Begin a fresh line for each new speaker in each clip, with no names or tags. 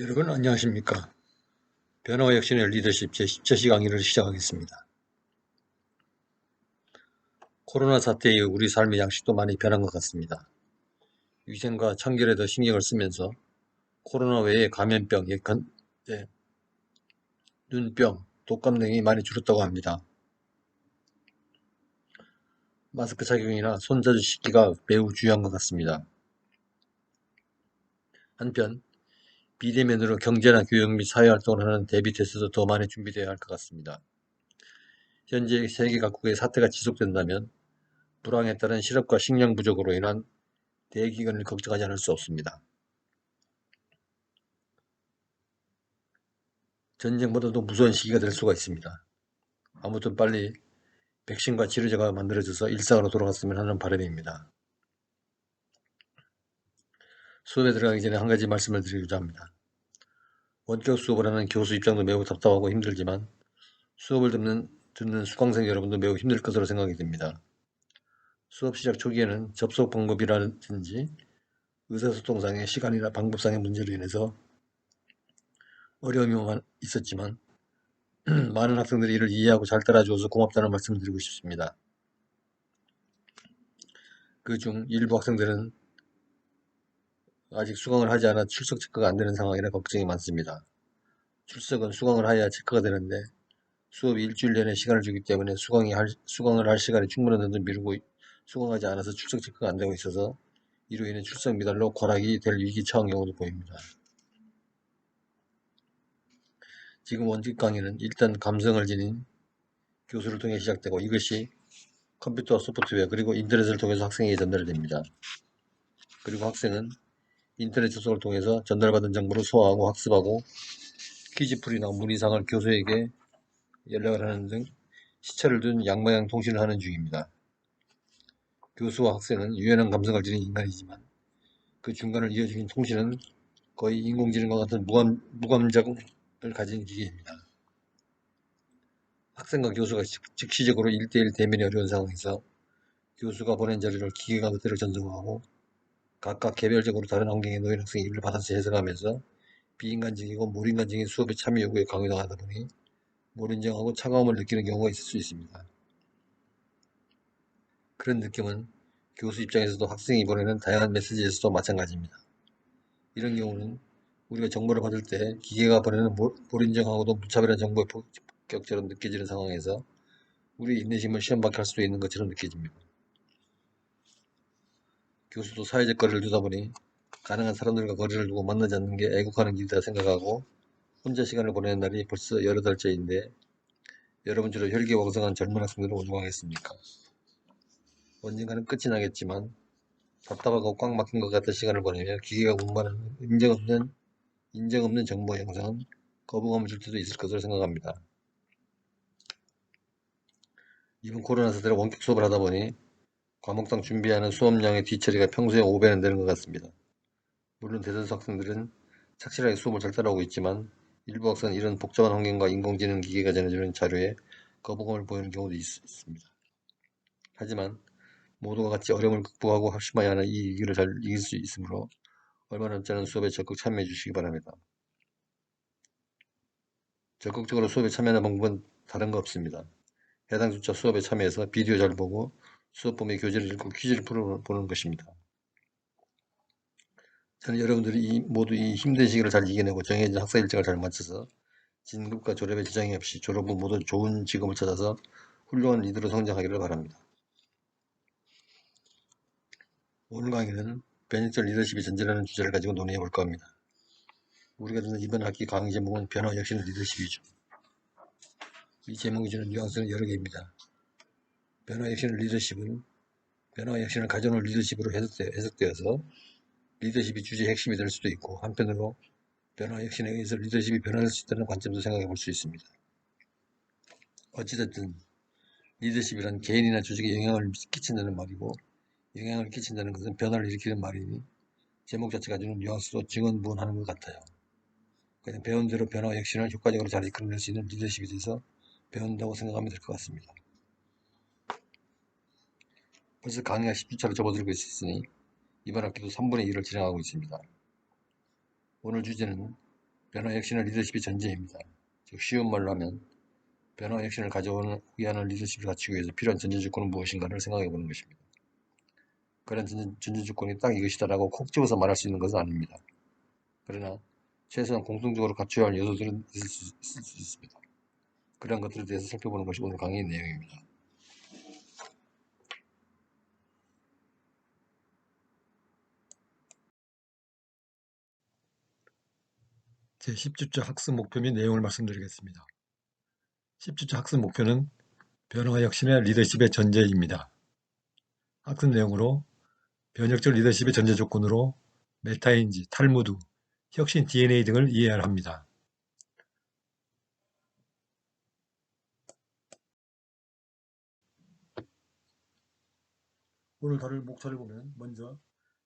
여러분 안녕하십니까? 변화와 혁신의 리더십 제17시 강의를 시작하겠습니다. 코로나 사태 이후 우리 삶의 양식도 많이 변한 것 같습니다. 위생과 청결에 더 신경을 쓰면서 코로나 외에 감염병, 예컨, 예, 눈병, 독감 등이 많이 줄었다고 합니다. 마스크 착용이나 손 자주 씻기가 매우 중요한 것 같습니다. 한편 비대면으로 경제나 교육 및 사회활동을 하는 대비 테스트도 더 많이 준비되어야 할 것 같습니다. 현재 세계 각국의 사태가 지속된다면 불황에 따른 실업과 식량 부족으로 인한 대기근을 걱정하지 않을 수 없습니다. 전쟁보다도 무서운 시기가 될 수가 있습니다. 아무튼 빨리 백신과 치료제가 만들어져서 일상으로 돌아갔으면 하는 바람입니다. 수업에 들어가기 전에 한 가지 말씀을 드리고자 합니다. 원격 수업을 하는 교수 입장도 매우 답답하고 힘들지만 수업을 듣는, 듣는 수강생 여러분도 매우 힘들 것으로 생각이 됩니다. 수업 시작 초기에는 접속 방법이라든지 의사소통상의 시간이나 방법상의 문제로 인해서 어려움이 있었지만 많은 학생들이 이를 이해하고 잘 따라주어서 고맙다는 말씀을 드리고 싶습니다. 그 중 일부 학생들은 아직 수강을 하지 않아 출석 체크가 안 되는 상황이라 걱정이 많습니다. 출석은 수강을 해야 체크가 되는데 수업이 일주일 내내 시간을 주기 때문에 수강이 할, 수강을 할 시간이 충분한데도 미루고 수강하지 않아서 출석 체크가 안 되고 있어서 이로 인해 출석 미달로 과락이 될 위기 처한 경우도 보입니다. 지금 원칙 강의는 일단 감성을 지닌 교수를 통해 시작되고 이것이 컴퓨터 소프트웨어 그리고 인터넷을 통해서 학생에게 전달됩니다. 그리고 학생은 인터넷 접속을 통해서 전달받은 정보를 소화하고 학습하고 퀴즈풀이나 문의사항을 교수에게 연락을 하는 등 시차를 둔 양방향 통신을 하는 중입니다. 교수와 학생은 유연한 감성을 지닌 인간이지만 그 중간을 이어주는 통신은 거의 인공지능과 같은 무감, 무감작을 가진 기계입니다. 학생과 교수가 즉시적으로 1대1 대면이 어려운 상황에서 교수가 보낸 자료를 기계가 그대로 전송하고 각각 개별적으로 다른 환경에 놓인 학생이 이를 받아서 해석하면서 비인간적이고 무인간적인 수업에 참여 요구에 강요당하다 보니 무인정하고 차가움을 느끼는 경우가 있을 수 있습니다. 그런 느낌은 교수 입장에서도 학생이 보내는 다양한 메시지에서도 마찬가지입니다. 이런 경우는 우리가 정보를 받을 때 기계가 보내는 몰인정하고도 무차별한 정보의 폭격처럼 느껴지는 상황에서 우리 인내심을 시험받게 할 수도 있는 것처럼 느껴집니다. 교수도 사회적 거리를 두다 보니 가능한 사람들과 거리를 두고 만나지 않는 게 애국하는 일이다 생각하고 혼자 시간을 보내는 날이 벌써 여러 달째인데 여러분처럼 혈기왕성한 젊은 학생들은 오죽하겠습니까? 언젠가는 끝이 나겠지만 답답하고 꽉 막힌 것 같은 시간을 보내며 기계가 운반하는 인정 없는 인정 없는 정보 영상은 거부감을 줄 때도 있을 것으로 생각합니다. 이번 코로나 사태로 원격 수업을 하다 보니 과목당 준비하는 수업량의 뒤처리가 평소에 5배는 되는 것 같습니다. 물론 대다수 학생들은 착실하게 수업을 잘 따라오고 있지만 일부 학생은 이런 복잡한 환경과 인공지능 기계가 전해주는 자료에 거부감을 보이는 경우도 있, 습니다 하지만 모두가 같이 어려움을 극복하고 합심하여 하는 이 위기를 잘 이길 수 있으므로 얼마 남지 않은 수업에 적극 참여해 주시기 바랍니다. 적극적으로 수업에 참여하는 방법은 다른 거 없습니다. 해당 주차 수업에 참여해서 비디오 잘 보고 수업 범위 교재를 읽고 퀴즈를 풀어보는 것입니다. 저는 여러분들이 이, 모두 이 힘든 시기를 잘 이겨내고 정해진 학사 일정을 잘 맞춰서 진급과 졸업에 지장이 없이 졸업 후 모두 좋은 직업을 찾아서 훌륭한 리더로 성장하기를 바랍니다. 오늘 강의는 변혁적 리더십이 전제라는 주제를 가지고 논의해 볼 겁니다. 우리가 듣는 이번 학기 강의 제목은 변화 혁신의 리더십이죠. 이 제목이 주는 뉘앙스는 여러 개입니다. 변화 혁신의 리더십은 변화 혁신을 가져놓을 리더십으로 해석되, 어서 리더십이 주제의 핵심이 될 수도 있고 한편으로 변화 혁신에 의해서 리더십이 변화할 수 있다는 관점도 생각해 볼 수 있습니다. 어찌됐든 리더십이란 개인이나 조직에 영향을 끼친다는 말이고 영향을 끼친다는 것은 변화를 일으키는 말이니 제목 자체가 주는 뉘앙스도 증언부언하는 것 같아요. 그냥 배운 대로 변화 혁신을 효과적으로 잘 이끌어낼 수 있는 리더십에 대해서 배운다고 생각하면 될 것 같습니다. 벌써 강의가 10주차로 접어들고 있었으니 이번 학기도 3분의 1을 진행하고 있습니다. 오늘 주제는 변화 혁신은 리더십의 전제입니다. 즉 쉬운 말로 하면 변화 혁신을 가져오는 위하는 리더십을 갖추기 위해서 필요한 전제 조건은 무엇인가를 생각해 보는 것입니다. 그런 전제, 조건이 딱 이것이다 라고 콕 집어서 말할 수 있는 것은 아닙니다. 그러나 최소한 공통적으로 갖춰야 할 요소들은 있을 수, 있을 수 있습니다. 그런 것들에 대해서 살펴보는 것이 오늘 강의의 내용입니다. 제 10주차 학습 목표 및 내용을 말씀드리겠습니다. 10주차 학습 목표는 변화 혁신의 리더십의 전제입니다. 학습 내용으로 변혁적 리더십의 전제 조건으로 메타인지, 탈무드, 혁신 DNA 등을 이해해야 합니다. 오늘 다룰 목차를 보면 먼저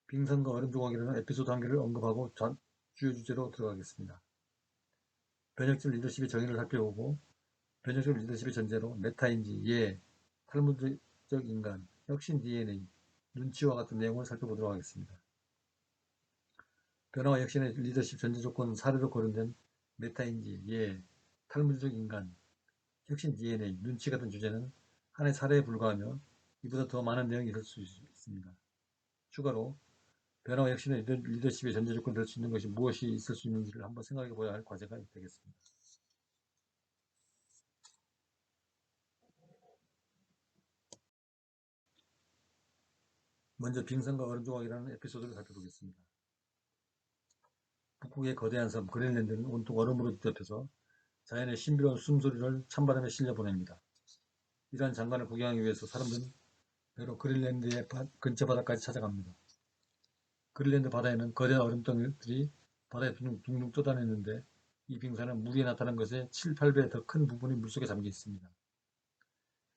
빙산과 얼음 조각이라는 에피소드 한 개를 언급하고 주요 주제로 들어가겠습니다. 변혁적 리더십의 정의를 살펴보고 변혁적 리더십의 전제로 메타인지, 예, 탈무드적 인간, 혁신 DNA, 눈치와 같은 내용을 살펴보도록 하겠습니다. 변화와 혁신의 리더십 전제 조건 사례로 거론된 메타인지, 예, 탈무드적 인간, 혁신 DNA, 눈치 같은 주제는 하나의 사례에 불과하며 이보다 더 많은 내용이 있을 수 있습니다. 추가로 변화와 혁신의 리더십의 전제 조건이 될수 있는 것이 무엇이 있을 수 있는지를 한번 생각해 보아야 할 과제가 되겠습니다. 먼저 빙산과 얼음 조각이라는 에피소드를 살펴보겠습니다. 북극의 거대한 섬 그린랜드는 온통 얼음으로 뒤덮여서 자연의 신비로운 숨소리를 찬바람에 실려 보냅니다. 이러한 장관을 구경하기 위해서 사람들은 배로 그린랜드의 근처 바다까지 찾아갑니다. 그린랜드 바다에는 거대한 얼음덩이들이 바다에 둥둥 떠다니는데 이 빙산은 물이 나타난 것의 7, 8배 더 큰 부분이 물속에 잠겨 있습니다.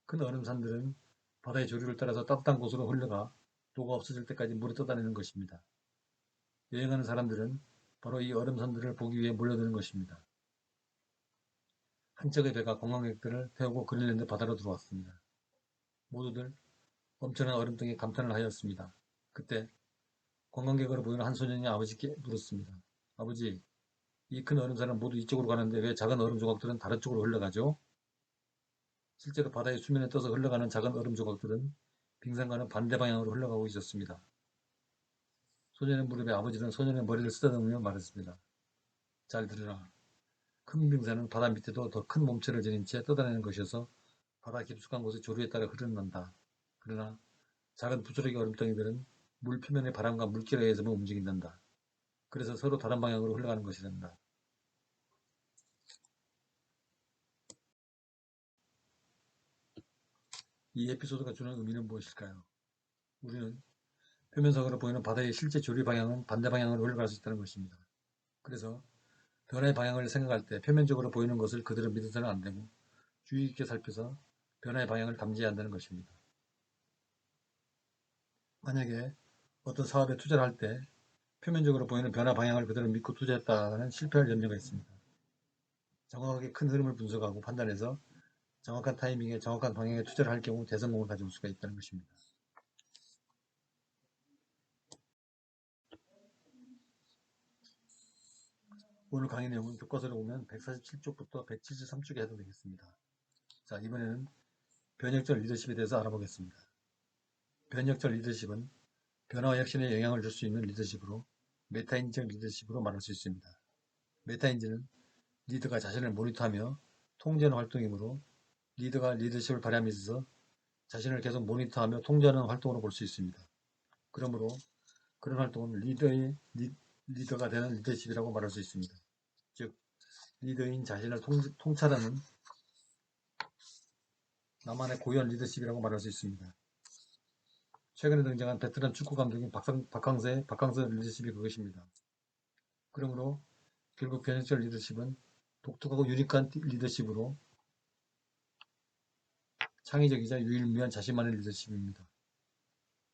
큰 얼음산들은 바다의 조류를 따라서 따뜻한 곳으로 흘러가 도가 없어질 때까지 물에 떠다니는 것입니다. 여행하는 사람들은 바로 이 얼음산들을 보기 위해 몰려드는 것입니다. 한 척의 배가 관광객들을 태우고 그린랜드 바다로 들어왔습니다. 모두들 엄청난 얼음등에 감탄을 하였습니다. 그때 관광객으로 보이는 한 소년이 아버지께 물었습니다. 아버지, 이 큰 얼음산은 모두 이쪽으로 가는데 왜 작은 얼음 조각들은 다른 쪽으로 흘러가죠? 실제로 바다의 수면에 떠서 흘러가는 작은 얼음 조각들은 빙산과는 반대 방향으로 흘러가고 있었습니다. 소년의 무릎에 아버지는 소년의 머리를 쓰다듬으며 말했습니다. 잘 들으라. 큰 빙산은 바다 밑에도 더 큰 몸체를 지닌 채 떠다니는 것이어서 바다 깊숙한 곳의 조류에 따라 흐르는다. 그러나 작은 부스러기 얼음덩이들은 물 표면의 바람과 물결에 의해서만 움직인단다. 그래서 서로 다른 방향으로 흘러가는 것이란다. 이 에피소드가 주는 의미는 무엇일까요? 우리는 표면적으로 보이는 바다의 실제 조류 방향은 반대 방향으로 흘러갈 수 있다는 것입니다. 그래서 변화의 방향을 생각할 때 표면적으로 보이는 것을 그대로 믿어서는 안 되고 주의 깊게 살펴서 변화의 방향을 감지해야 한다는 것입니다. 만약에 어떤 사업에 투자를 할 때 표면적으로 보이는 변화 방향을 그대로 믿고 투자했다는 실패할 염려가 있습니다. 정확하게 큰 흐름을 분석하고 판단해서 정확한 타이밍에 정확한 방향에 투자를 할 경우 대성공을 가져올 수가 있다는 것입니다. 오늘 강의 내용은 교과서를 보면 147쪽부터 173쪽에 해당되겠습니다. 자 이번에는 변혁적 리더십에 대해서 알아보겠습니다. 변혁적 리더십은 변화와 혁신에 영향을 줄 수 있는 리더십으로 메타인지적 리더십으로 말할 수 있습니다. 메타인지는 리더가 자신을 모니터하며 통제하는 활동이므로 리더가 리더십을 발휘함에 있어서 자신을 계속 모니터하며 통제하는 활동으로 볼 수 있습니다. 그러므로 그런 활동은 리더의 리, 리더가 되는 리더십이라고 말할 수 있습니다. 즉 리더인 자신을 통, 통찰하는 나만의 고유한 리더십이라고 말할 수 있습니다. 최근에 등장한 베트남 축구 감독인 박상, 박항세, 박항세 리더십이 그것입니다. 그러므로 결국 변혁적 리더십은 독특하고 유니크한 리더십으로 창의적이자 유일무이한 자신만의 리더십입니다.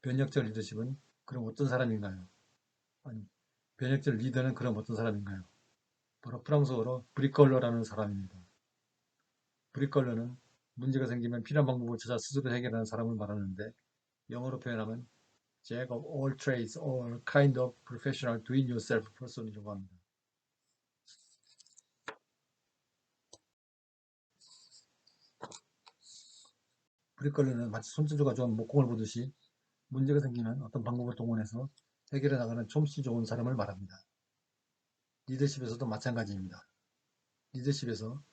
변혁적 리더십은 그럼 어떤 사람인가요? 아니, 변혁적 리더는 그럼 어떤 사람인가요? 바로 프랑스어로 브리컬러라는 사람입니다. 브리컬러는 문제가 생기면 필요한 방법을 찾아 스스로 해결하는 사람을 말하는데 영어로 표현하면 Jack of all trades, all kind of professional doing yourself person이라고 합니다. 브리컬리는 마치 손재주가 좋은 목공을 보듯이 문제가 생기면 어떤 방법을 동원해서 해결해 나가는 솜씨 좋은 사람을 말합니다. 리더십에서도 마찬가지입니다. 리더십에서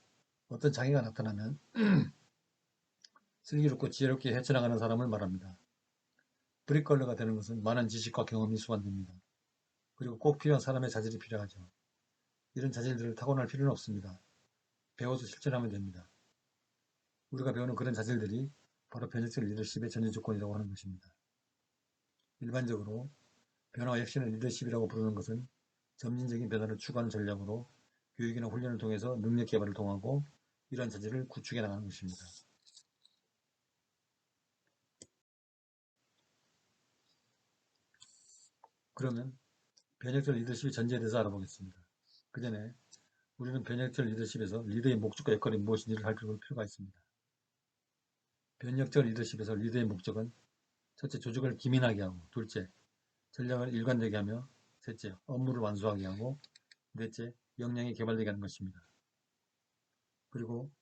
어떤 장애가 나타나면 슬기롭고 지혜롭게 헤쳐나가는 사람을 말합니다. 브릿걸러가 되는 것은 많은 지식과 경험이 수반됩니다. 그리고 꼭 필요한 사람의 자질이 필요하죠. 이런 자질들을 타고날 필요는 없습니다. 배워서 실천하면 됩니다. 우리가 배우는 그런 자질들이 바로 변혁적 리더십의 전제 조건이라고 하는 것입니다. 일반적으로 변화와 혁신을 리더십이라고 부르는 것은 점진적인 변화를 추구하는 전략으로 교육이나 훈련을 통해서 능력 개발을 통하고 이러한 자질을 구축해 나가는 것입니다. 그러면 변혁적 리더십의 전제에 대해서 알아보겠습니다. 그 전에 우리는 변혁적 리더십에서 리더의 목적과 역할이 무엇인지를 살펴볼 필요가 있습니다. 변혁적 리더십에서 리더의 목적은 첫째, 조직을 기민하게 하고 둘째, 전략을 일관되게 하며 셋째, 업무를 완수하게 하고 넷째, 역량이 개발되게 하는 것입니다. 그리고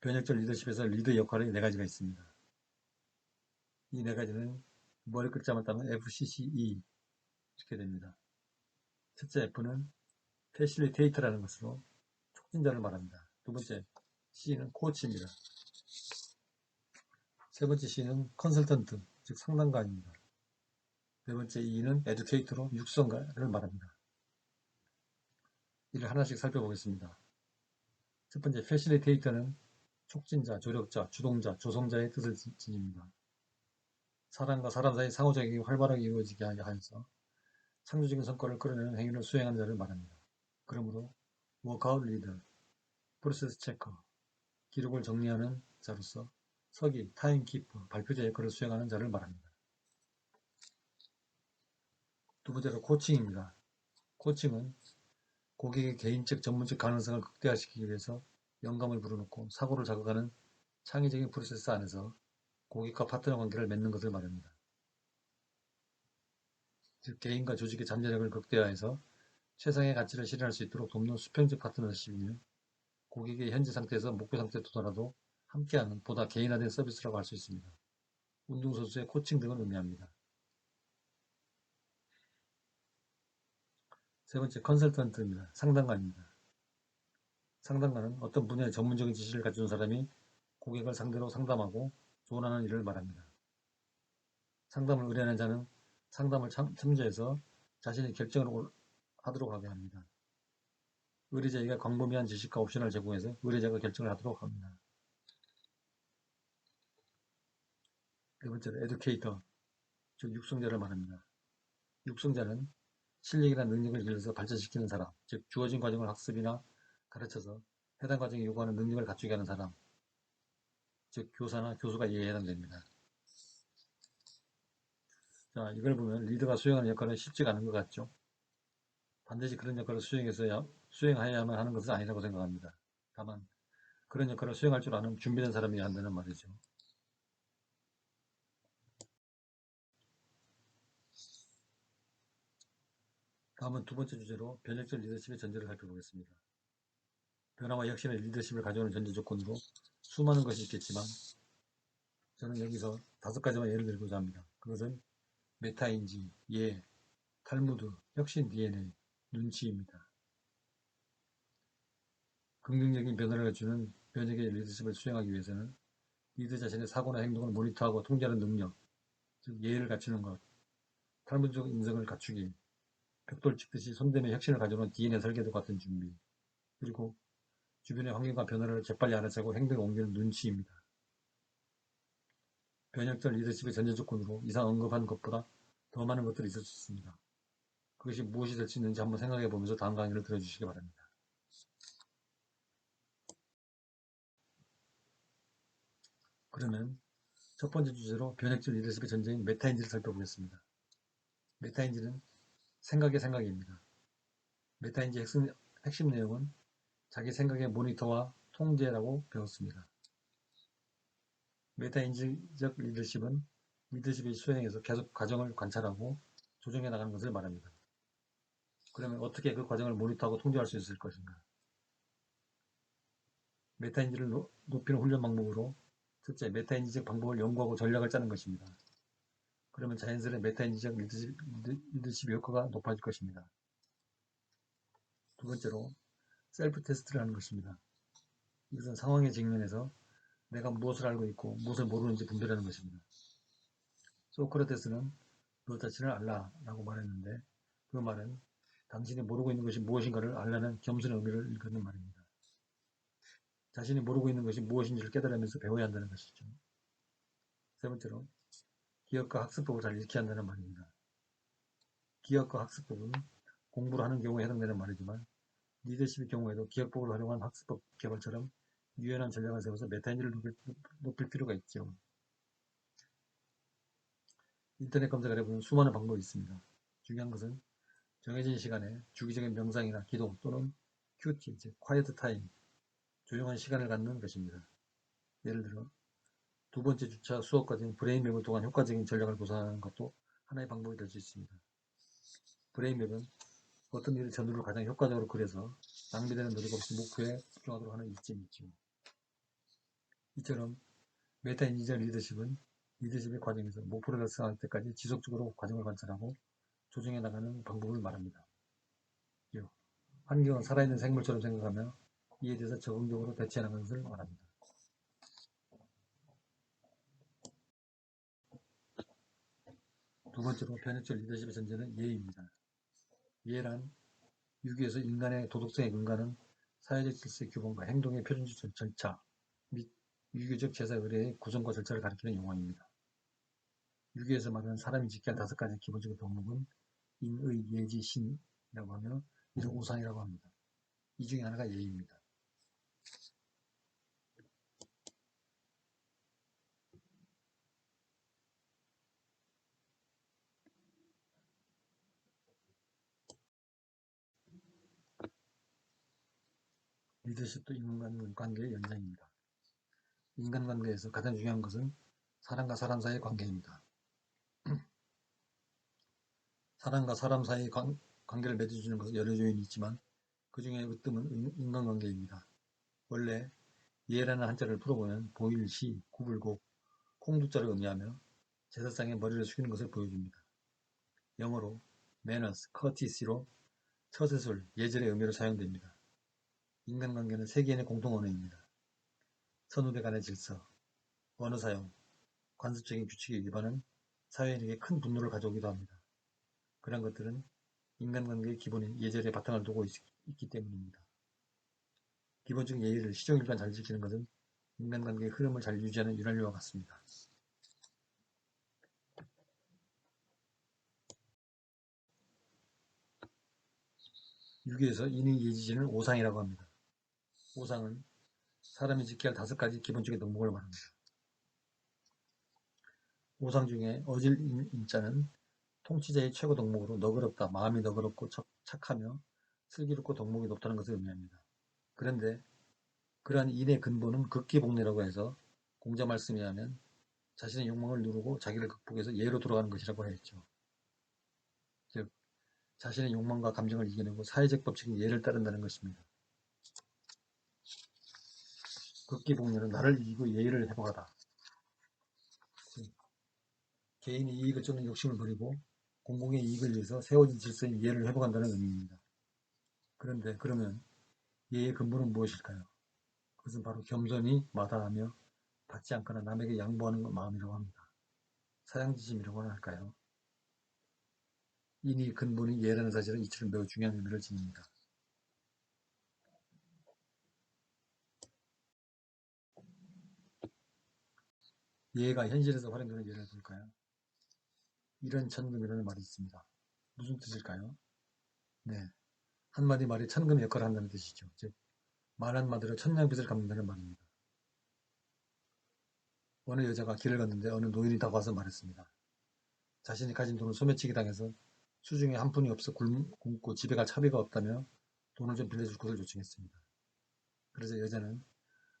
변혁적 리더십에서 리더의 역할이 네 가지가 있습니다. 이 네 가지는 머리 글자만 따면 FCCE 이렇게 됩니다. 첫째 F는 패실리테이터라는 것으로 촉진자를 말합니다. 두 번째 C는 코치입니다. 세 번째 C는 컨설턴트, 즉 상담가입니다. 네 번째 E는 에듀케이터로 육성가를 말합니다. 이를 하나씩 살펴보겠습니다. 첫 번째 패실리테이터는 촉진자, 조력자, 주동자, 조성자의 뜻을 지닙니다. 사람과 사람 사이 상호작용이 활발하게 이루어지게 하여서 창조적인 성과를 끌어내는 행위를 수행하는 자를 말합니다. 그러므로 워크아웃 리더, 프로세스 체커, 기록을 정리하는 자로서 서기, 타임키퍼, 발표자 역할을 수행하는 자를 말합니다. 두 번째로 코칭입니다. 코칭은 고객의 개인적 전문적 가능성을 극대화시키기 위해서 영감을 불어넣고 사고를 자극하는 창의적인 프로세스 안에서 고객과 파트너 관계를 맺는 것을 말합니다. 즉 개인과 조직의 잠재력을 극대화해서 최상의 가치를 실현할 수 있도록 돕는 수평적 파트너십이며 고객의 현재 상태에서 목표 상태에 도달하도 함께하는 보다 개인화된 서비스라고 할 수 있습니다. 운동선수의 코칭 등을 의미합니다. 세 번째 컨설턴트입니다. 상담가입니다. 상담가는 어떤 분야의 전문적인 지식을 갖춘 사람이 고객을 상대로 상담하고 조언하는 일을 말합니다. 상담을 의뢰하는 자는 상담을 참, 첨지해서 자신의 결정을 하도록 하게 합니다. 의뢰자에게 광범위한 지식과 옵션을 제공해서 의뢰자가 결정을 하도록 합니다. 네 번째로 에듀케이터, 즉 육성자를 말합니다. 육성자는 실력이나 능력을 길러서 발전시키는 사람, 즉 주어진 과정을 학습이나 가르쳐서 해당 과정에 요구하는 능력을 갖추게 하는 사람, 즉 교사나 교수가 이에 해당됩니다. 자, 이걸 보면 리더가 수행하는 역할은 쉽지가 않은 것 같죠. 반드시 그런 역할을 수행해서 수행하여야만 하는 것은 아니라고 생각합니다. 다만 그런 역할을 수행할 줄 아는 준비된 사람이어야 한다는 말이죠. 다음은 두 번째 주제로 변혁적 리더십의 전제를 살펴보겠습니다. 변화와 혁신의 리더십을 가져오는 전제 조건으로 수많은 것이 있겠지만 저는 여기서 다섯 가지만 예를 들고자 합니다. 그것은 메타인지, 예, 탈무드, 혁신 DNA, 눈치입니다. 긍정적인 변화를 주는 변혁의 리더십을 수행하기 위해서는 리더 자신의 사고나 행동을 모니터하고 통제하는 능력, 즉 예를 갖추는 것, 탈무드적 인성을 갖추기, 벽돌 찍듯이 손대며 혁신을 가져오는 DNA 설계도 같은 준비, 그리고 주변의 환경과 변화를 재빨리 알아채고 행동에 옮기는 눈치입니다. 변혁적 리더십의 전제 조건으로 이상 언급한 것보다 더 많은 것들이 있을 수 있습니다. 그것이 무엇이 될 수 있는지 한번 생각해 보면서 다음 강의를 들어주시기 바랍니다. 그러면 첫 번째 주제로 변혁적 리더십의 전제인 메타인지를 살펴보겠습니다. 메타인지는 생각의 생각입니다. 메타인지 핵심, 핵심 내용은 자기 생각의 모니터와 통제라고 배웠습니다. 메타인지적 리더십은 리더십의 수행에서 계속 과정을 관찰하고 조정해 나가는 것을 말합니다. 그러면 어떻게 그 과정을 모니터하고 통제할 수 있을 것인가? 메타인지를 높이는 훈련 방법으로
첫째, 메타인지적 방법을 연구하고 전략을 짜는 것입니다. 그러면 자연스레 메타인지적 리더십, 리더- 리더십 효과가 높아질 것입니다. 두 번째로, 셀프 테스트를 하는 것입니다. 이것은 상황에 직면해서 내가 무엇을 알고 있고 무엇을 모르는지 분별하는 것입니다. 소크라테스는 너 자신을 알라라고 말했는데 그 말은 당신이 모르고 있는 것이 무엇인가를 알라는 겸손의 의미를 일컫는 말입니다. 자신이 모르고 있는 것이 무엇인지를 깨달으면서 배워야 한다는 것이죠. 세 번째로 기억과 학습법을 잘 익혀야 한다는 말입니다. 기억과 학습법은 공부를 하는 경우에 해당되는 말이지만 리더십의 경우에도 기억법을 활용한 학습법 개발처럼 유연한 전략을 세워서 메타인지를 높일, 필요가 있죠. 인터넷 검색을 해보면 수많은 방법이 있습니다. 중요한 것은 정해진 시간에 주기적인 명상이나 기도 또는 큐티, 즉 quiet 타임, 조용한 시간을 갖는 것입니다. 예를 들어 두 번째 주차 수업까지는 브레인맵을 통한 효과적인 전략을 구사하는 것도 하나의 방법이 될 수 있습니다. 브레인맵은 어떤 일의 전후를 가장 효과적으로 그려서 낭비되는 노력 없이 목표에 집중하도록 하는 이점이 있죠. 이처럼 메타 인지적 리더십은 리더십의 과정에서 목표를 달성할 때까지 지속적으로 과정을 관찰하고 조정해 나가는 방법을 말합니다. 육, 환경은 살아있는 생물처럼 생각하며 이에 대해서 적응적으로 나가는 것을 말합니다. 두 번째로 변혁적 리더십의 전제는 예의입니다. 예란 유기에서 인간의 도덕성의 근간은 사회적 질서의 규범과 행동의 표준적 절차 및 유교적 제사 의례의 구성과 절차를 가리키는 용어입니다. 유교에서 말하는 사람이 지켜야 할 다섯 가지 기본적인 덕목은 인의, 예지, 신이라고 하며 이를 우상이라고 합니다. 이 중에 하나가 예의입니다. 리더십도 인간관계의 연장입니다. 인간관계에서 가장 중요한 것은 사람과 사람 사이의 관계입니다. 사람과 사람 사이의 관, 관계를 맺어주는 것은 여러 요인이 있지만 그 중에 으뜸은 인- 인간관계입니다. 원래 예라는 한자를 풀어보면 보일, 시, 구불곡, 콩두자를 의미하며 제사상에 머리를 숙이는 것을 보여줍니다. 영어로 manners, courtesy로 처세술, 예절의 의미로 사용됩니다. 인간관계는 세계인의 공통 언어입니다. 선후배 간의 질서, 언어 사용, 관습적인 규칙의 위반은 사회인에게 큰 분노를 가져오기도 합니다. 그런 것들은 인간관계의 기본인 예절에 바탕을 두고 있, 기 때문입니다. 기본적인 예의를 시종일관 잘 지키는 것은 인간관계의 흐름을 잘 유지하는 윤활유와 같습니다. 유교에서 인의 예지진을 오상이라고 합니다. 오상은 사람이 지켜야 할 다섯 가지 기본적인 덕목을 말합니다. 오상 중에 어질 인- 인자는 통치자의 최고 덕목으로 너그럽다, 마음이 너그럽고 착, 착하며 슬기롭고 덕목이 높다는 것을 의미합니다. 그런데 그러한 인의 근본은 극기복례라고 해서 공자 말씀에 하면 자신의 욕망을 누르고 자기를 극복해서 예로 돌아가는 것이라고 했죠. 즉 자신의 욕망과 감정을 이겨내고 사회적 법칙인 예를 따른다는 것입니다. 극기복례는 나를 이기고 예의를. 즉, 개인의 이익을 쫓는 욕심을 버리고 공공의 이익을 위해서 세워진 질서인 예를 회복한다는 의미입니다. 그런데 그러면 예의 근본은 무엇일까요? 그것은 바로 겸손히 마다하며 받지 않거나 남에게 양보하는 것 마음이라고 합니다. 사양지심이라고나 할까요? 이니 근본이 예라는 사실은 이처럼 매우 중요한 의미를 지닙니다. 예가 현실에서 활용되는 예를 볼까요? 이런 천금이라는 말이 있습니다. 무슨 뜻일까요? 네. 한마디 말이 천금의 역할을 한다는 뜻이죠. 즉, 말 한마디로 천냥빚을 갚는다는 말입니다. 어느 여자가 길을 걷는데 어느 노인이 다가와서 말했습니다. 자신이 가진 돈을 소매치기 당해서 수중에 한 푼이 없어 굶- 굶고 집에 갈 차비가 없다며 돈을 좀 빌려줄 것을 요청했습니다. 그래서 여자는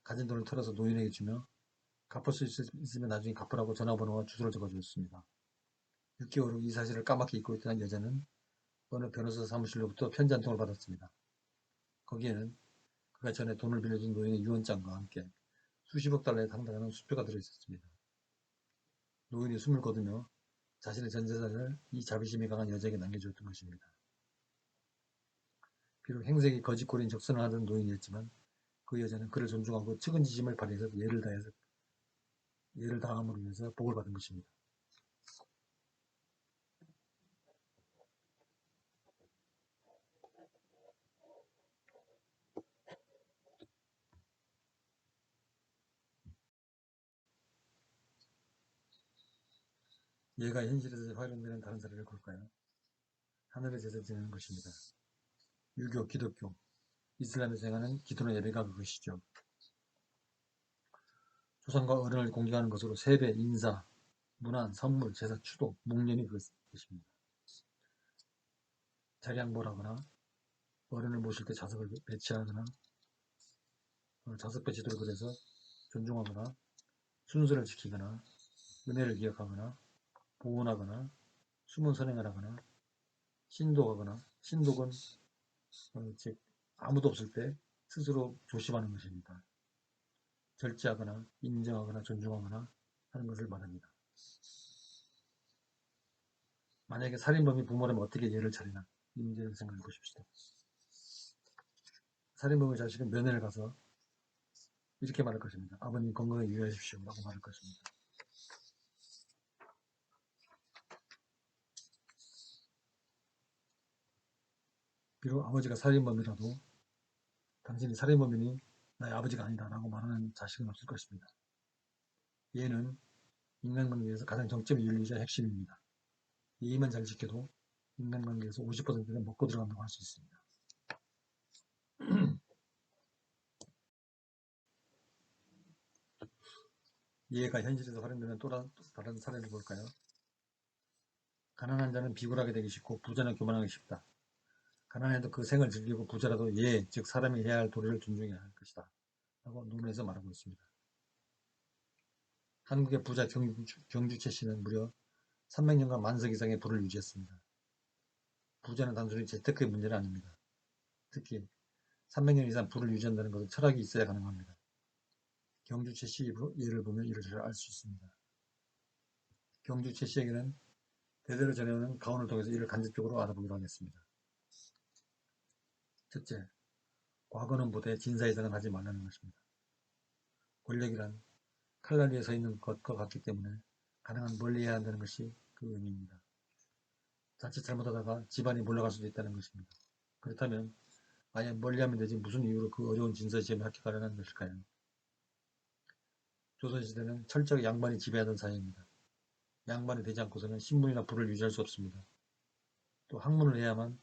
가진 돈을 털어서 노인에게 주며 갚을 수 있- 있으면 나중에 갚으라고 전화번호와 주소를 적어주었습니다. 6개월 후 이 사실을 까맣게 잊고 있던 여자는 어느 변호사 사무실로부터 편지 한 통을 받았습니다. 거기에는 그가 전에 돈을 빌려준 노인의 유언장과 함께 수십억 달러에 달하는 수표가 들어있었습니다. 노인이 숨을 거두며 자신의 전 재산을 이 자비심이 강한 여자에게 남겨주었던 것입니다. 비록 행색이 거짓골인 적선을 하던 노인이었지만 그 여자는 그를 존중하고 측은지심을 발휘해서 예를 다해서 예를 다함으로 인해서 복을 받은 것입니다. 얘가 현실에서 활용되는 다른 사례를 볼까요? 하늘의 제사 지내는 것입니다. 유교, 기독교, 이슬람에서 행하는 기도나 예배가 그것이죠. 조상과 어른을 공경하는 것으로 세배, 인사, 문안, 선물, 제사, 추도, 묵념이 그것입니다. 자량보라거나 어른을 모실 때 자석을 배치하거나 어, 자석 배치도를 그래서 존중하거나 순서를 지키거나 은혜를 기억하거나 보온하거나 숨은 선행을 하거나 신독하거나 신독은 어, 즉 아무도 없을 때 스스로 조심하는 것입니다. 절제하거나 인정하거나 존중하거나 하는 것을 말합니다. 만약에 살인범이 부모라면 어떻게 예를 차리나 이 문제를 생각해 보십시다. 살인범의 자식은 면회를 가서 이렇게 말할 것입니다. 아버님 건강에 유의하십시오 라고 말할 것입니다. 비록 아버지가 살인범이라도 당신이 살인범이니 나의 아버지가 아니다 라고 말하는 자식은 없을 것입니다. 얘는 인간관계에서 가장 정점의 윤리자 핵심입니다. 예의만 잘 지켜도 인간관계에서 50%는 먹고 들어간다고 할 수 있습니다. 이해가 현실에서 활용되는 또 다른 사례를 볼까요? 가난한 자는 비굴하게 되기 쉽고 부자는 교만하기 쉽다. 가난해도 그 생을 즐기고 부자라도 예, 즉 사람이 해야 할 도리를 존중해야 할 것이다. 라고 논문에서 말하고 있습니다. 한국의 부자 경주, 경주채 씨는 무려 300년간 만석 이상의 부를 유지했습니다. 부자는 단순히 재테크의 문제는 아닙니다. 특히 300년 이상 부를 유지한다는 것은 철학이 있어야 가능합니다. 경주채 씨 예를 보면 이를 잘 알 수 있습니다. 경주채 씨에게는 대대로 전해오는 가훈을 통해서 이를 간접적으로 알아보기로 하겠습니다. 첫째, 과거는 못해 진사 이상은 하지 말라는 것입니다. 권력이란 칼날 위에 서 있는 것과 같기 때문에 가능한 멀리 해야 한다는 것이 그 의미입니다. 자칫 잘못하다가 집안이 몰라갈 수도 있다는 것입니다. 그렇다면 아예 멀리하면 되지 무슨 이유로 그 어려운 진사시험에 합격하려는 것일까요? 조선시대는 철저하게 양반이 지배하던 사회입니다. 양반이 되지 않고서는 신분이나 부를 유지할 수 없습니다. 또 학문을 해야만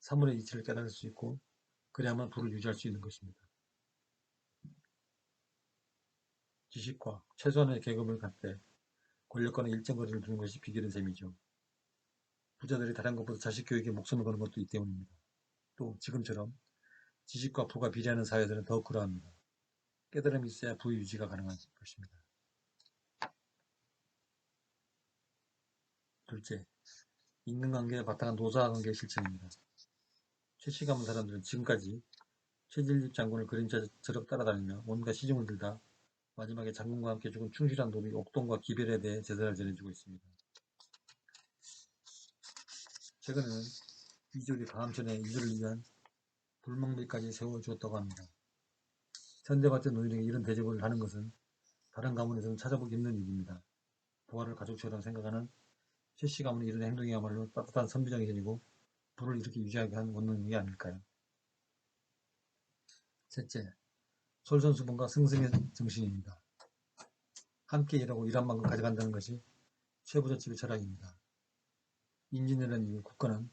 사물의 이치를 깨달을 수 있고 그래야만 부를 유지할 수 있는 것입니다. 지식과 최소한의 계급을 갖되 권력과는 일정 거리를 두는 것이 비결인 셈이죠. 부자들이 다른 것보다 자식 교육에 목숨을 거는 것도 이 때문입니다. 또 지금처럼 지식과 부가 비례하는 사회들은 더욱 그러합니다. 깨달음이 있어야 부 유지가 가능한 것입니다. 둘째, 인간관계에 바탕한 노사관계의 실천입니다. 최씨 가문 사람들은 지금까지 최진립 장군을 그림자처럼 따라다니며 온갖 시중을 들다 마지막에 장군과 함께 죽은 충실한 노비 옥동과 기별에 대해 제사를 전해주고 있습니다. 최근에는 이졸이 다음전에 이졸을 위한 불멍비까지 세워주었다고 합니다. 현대받던 노인에게 이런 대접을 하는 것은 다른 가문에서는 찾아보기 힘든 일입니다. 부하를 가족처럼 생각하는 최씨 가문의 이런 행동이야말로 따뜻한 선비적인 일이고 불을 이렇게 유지하게 한 원동력이 아닐까요? 셋째, 솔선수범과 승승의 정신입니다. 함께 일하고 일한 만큼 가져간다는 것이 최부잣집의 철학입니다. 임진왜란 이후 국가는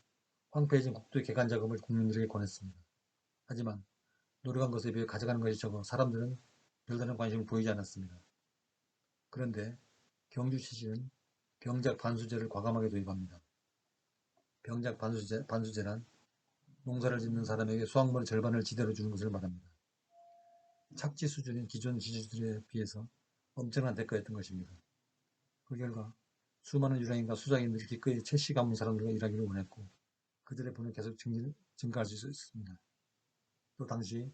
황폐해진 국토의 개간 자금을 국민들에게 권했습니다. 하지만 노력한 것에 비해 가져가는 것이 적어 사람들은 별다른 관심을 보이지 않았습니다. 그런데 경주 시신은 병작 반수제를 과감하게 도입합니다. 병작 반수제, 반수제란 농사를 짓는 사람에게 수확물의 절반을 지대로 주는 것을 말합니다. 착지 수준인 기존 지주들에 비해서 엄청난 대가였던 것입니다. 그 결과 수많은 유랑인과 수장인들이 기꺼이 채씨 가문 사람들과 일하기를 원했고 그들의 부는 계속 증, 증가할 수 있었습니다. 또 당시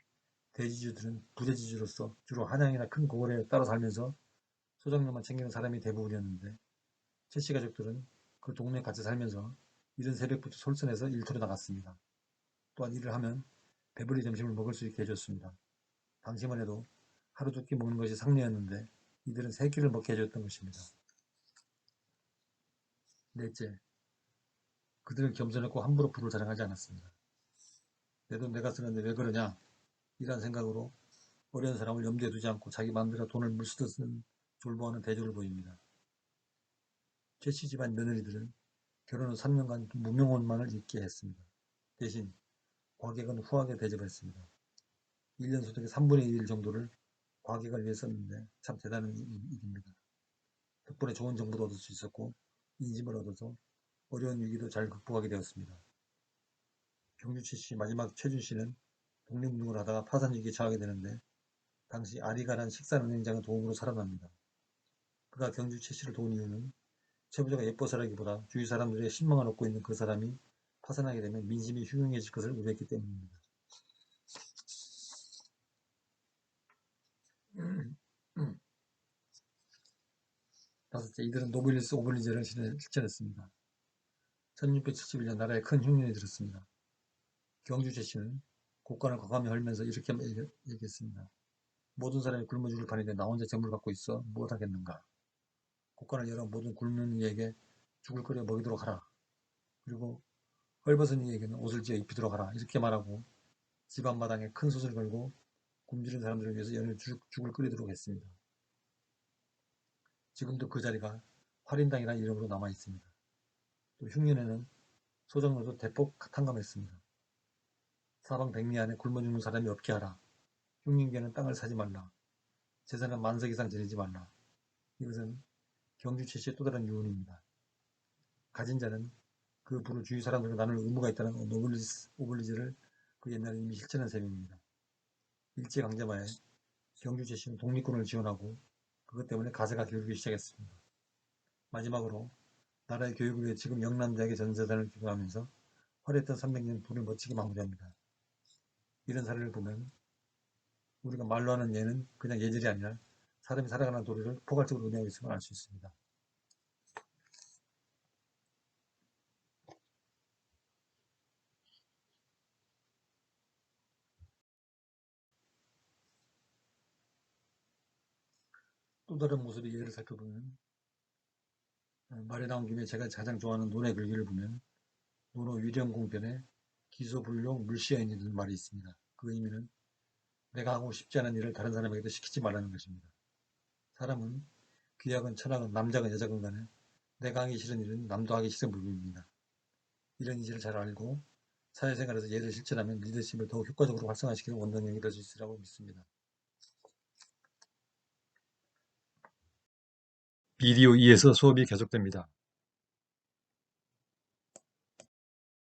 대지주들은 부대지주로서 주로 한양이나 큰 고을에 따라 살면서 소작료만 챙기는 사람이 대부분이었는데 최씨 가족들은 그 동네에 같이 살면서 이른 새벽부터 솔선해서 일터로 나갔습니다. 또한 일을 하면 배불리 점심을 먹을 수 있게 해줬습니다. 당시만 해도 하루 두 끼 먹는 것이 상례였는데 이들은 세 끼를 먹게 해줬던 것입니다. 넷째, 그들은 겸손했고 함부로 부를 자랑하지 않았습니다. 내 돈 내가 쓰는데 왜 그러냐? 이란 생각으로 어려운 사람을 염두에 두지 않고 자기 마음대로 돈을 물쓰듯 쓰는 졸부하는 대조를 보입니다. 최씨 집안 며느리들은 결혼 후 3년간 무명혼만을 입게 했습니다. 대신 과객은 후하게 대접했습니다. 1년 소득의 3분의 1 정도를 과객을 위해 썼는데 참 대단한 일- 일입니다. 덕분에 좋은 정보도 얻을 수 있었고 인심을 얻어서 어려운 위기도 잘 극복하게 되었습니다. 경주 최씨 마지막 최준 씨는 독립운동을 하다가 파산 위기에 처하게 되는데 당시 아리가란 식산은행장의 도움으로 살아납니다. 그가 경주 최 씨를 도운 이유는 최부자가 예뻐서라기보다 주위 사람들의 신망을 얻고 있는 그 사람이 파산하게 되면 민심이 흉흉해질 것을 우려했기 때문입니다. 다섯째, 이들은 노블리스 오블리제를 실- 실천했습니다. 1671년 나라에 큰 흉년이 들었습니다. 경주 최씨는 국간을 과감히 헐면서 이렇게 얘기- 얘기했습니다. 모든 사람이 굶어 죽을 판인데 나 혼자 재물을 갖고 있어 무엇하겠는가. 국간을 열어 모든 굶는 이에게 죽을 거리에 먹이도록 하라. 그리고 헐벗은 이에게는 옷을 지어 입히도록 하라. 이렇게 말하고 집 앞마당에 큰 솥을 걸고 굶주린 사람들을 위해서 연일 죽, 죽을 끓이도록 했습니다. 지금도 그 자리가 활인당이라는 이름으로 남아 있습니다. 또 흉년에는 소정로도 대폭 탕감했습니다. 사방 백리 안에 굶어 죽는 사람이 없게 하라. 흉인계는 땅을 사지 말라. 재산은 만석 이상 지내지 말라. 이것은 경주 최씨의 또 다른 유언입니다. 가진 자는 그 부를 주위 사람들과 나눌 의무가 있다는 노블리스, 오블리즈를 그 옛날에 이미 실천한 셈입니다. 일제강점하에 경주 최씨는 독립군을 지원하고 그것 때문에 가세가 기울기 시작했습니다. 마지막으로 나라의 교육을 위해 지금 영남대학의 전재단을 기부하면서 화려했던 300년 불을 멋지게 마무리합니다. 이런 사례를 보면 우리가 말로 하는 예는 그냥 예절이 아니라 사람이 살아가는 도리를 포괄적으로 의미하고 있음을 알 수 있습니다. 또 다른 모습의 예를 살펴보면 어, 말이 나온 김에 제가 가장 좋아하는 논의 글귀를 보면 논어 위령 공편에 기소불용 물시여인이라는 말이 있습니다. 그 의미는 내가 하고 싶지 않은 일을 다른 사람에게도 시키지 말라는 것입니다. 사람은 귀하건 천하건 남자건 여자건 간에 내가 하기 싫은 일은 남도 하기 싫은 부분입니다. 이런 이지를 잘 알고 사회생활에서 예를 실천하면 리더십을 더욱 효과적으로 활성화시키는 원동력이 될 수 있으라고 믿습니다. 비디오 2에서 수업이 계속됩니다.